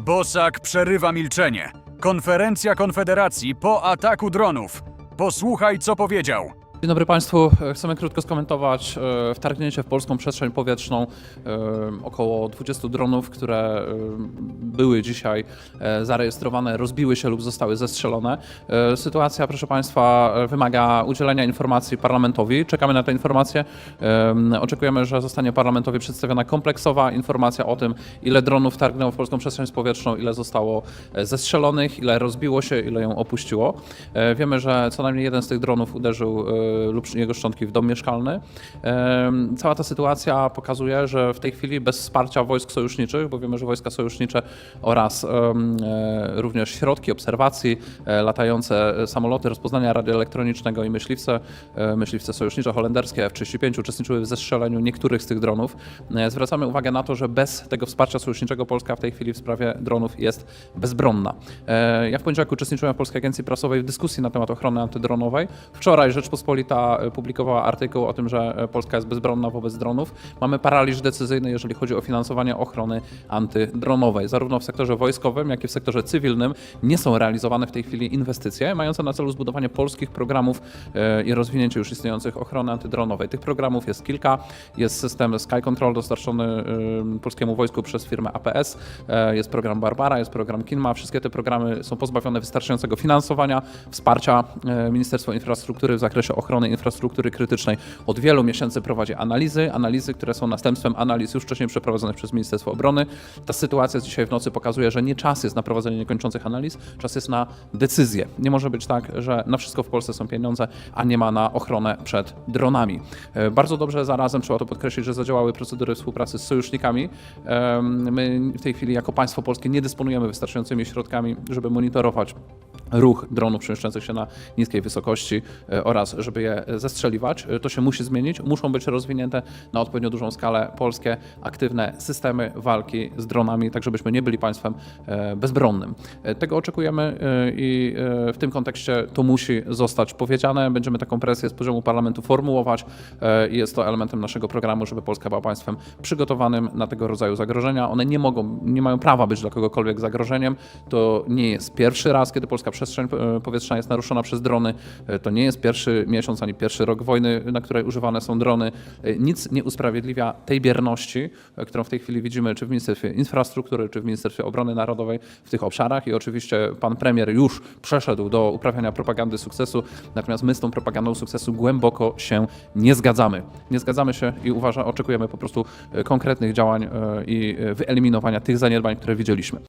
Bosak przerywa milczenie. Konferencja Konfederacji po ataku dronów. Posłuchaj, co powiedział. Dzień dobry Państwu. Chcemy krótko skomentować e, wtargnięcie w polską przestrzeń powietrzną e, około 20 dronów, które e, były dzisiaj zarejestrowane, rozbiły się lub zostały zestrzelone. Sytuacja, proszę Państwa, wymaga udzielenia informacji parlamentowi. Czekamy na tę informację. E, Oczekujemy, że zostanie parlamentowi przedstawiona kompleksowa informacja o tym, ile dronów wtargnęło w polską przestrzeń powietrzną, ile zostało zestrzelonych, ile rozbiło się, ile ją opuściło. Wiemy, że co najmniej jeden z tych dronów uderzył lub jego szczątki w dom mieszkalny. Cała ta sytuacja pokazuje, że w tej chwili bez wsparcia wojsk sojuszniczych, bo wiemy, że wojska sojusznicze oraz e, również środki obserwacji, e, latające samoloty rozpoznania radioelektronicznego i myśliwce, e, myśliwce sojusznicze holenderskie F-35 uczestniczyły w zestrzeleniu niektórych z tych dronów. Zwracamy uwagę na to, że bez tego wsparcia sojuszniczego Polska w tej chwili w sprawie dronów jest bezbronna. Ja w poniedziałek uczestniczyłem w Polskiej Agencji Prasowej w dyskusji na temat ochrony antydronowej. Wczoraj Rzeczpospolita e, publikowała artykuł o tym, że e, Polska jest bezbronna wobec dronów. Mamy paraliż decyzyjny, jeżeli chodzi o finansowanie ochrony antydronowej. Zarówno w sektorze wojskowym, jak i w sektorze cywilnym nie są realizowane w tej chwili inwestycje mające na celu zbudowanie polskich programów e, i rozwinięcie już istniejących ochrony antydronowej. Tych programów jest kilka. Jest system Sky Control dostarczony polskiemu wojsku przez firmę APS. Jest program Barbara, jest program Kinma. Wszystkie te programy są pozbawione wystarczającego finansowania, wsparcia. Ministerstwo Infrastruktury w zakresie ochrony infrastruktury krytycznej od wielu miesięcy prowadzi analizy, analizy, które są następstwem analiz już wcześniej przeprowadzonych przez Ministerstwo Obrony. Ta sytuacja z dzisiaj w nocy pokazuje, że nie czas jest na prowadzenie niekończących analiz, czas jest na decyzje. Nie może być tak, że na wszystko w Polsce są pieniądze, a nie ma na ochronę przed dronami. E, Bardzo dobrze zarazem trzeba to podkreślić, że zadziałały procedury współpracy z sojusznikami. Em, My w tej chwili jako państwo polskie nie dysponujemy wystarczającymi środkami, żeby monitorować ruch dronów przemieszczających się na niskiej wysokości e, oraz żeby je zestrzeliwać. E, To się musi zmienić. Muszą być rozwinięte na odpowiednio dużą skalę polskie aktywne systemy walki z dronami, tak żebyśmy nie byli państwem e, bezbronnym. E, Tego oczekujemy e, i e, w tym kontekście to musi zostać powiedziane. Będziemy taką presję z poziomu parlamentu formułować e, i jest to elementem naszego programu, żeby Polska była państwem przygotowanym na tego rodzaju zagrożenia. One nie mogą, nie mają prawa być dla kogokolwiek zagrożeniem. To nie jest pierwszy raz, kiedy polska przestrzeń e, powietrzna jest naruszona przez drony. E, To nie jest pierwszy miesiąc ani pierwszy rok wojny, na której używane są drony. E, Nic nie usprawiedliwia tej bierności, którą w tej chwili widzimy, czy w Ministerstwie Infrastruktury, czy w Ministerstwie Obrony Narodowej w tych obszarach. I oczywiście pan premier już przeszedł do uprawiania propagandy sukcesu, natomiast my z tą propagandą sukcesu głęboko się nie zgadzamy. Nie zgadzamy się i uważa, oczekujemy po prostu konkretnych działań i wyeliminowania tych zaniedbań, które widzieliśmy.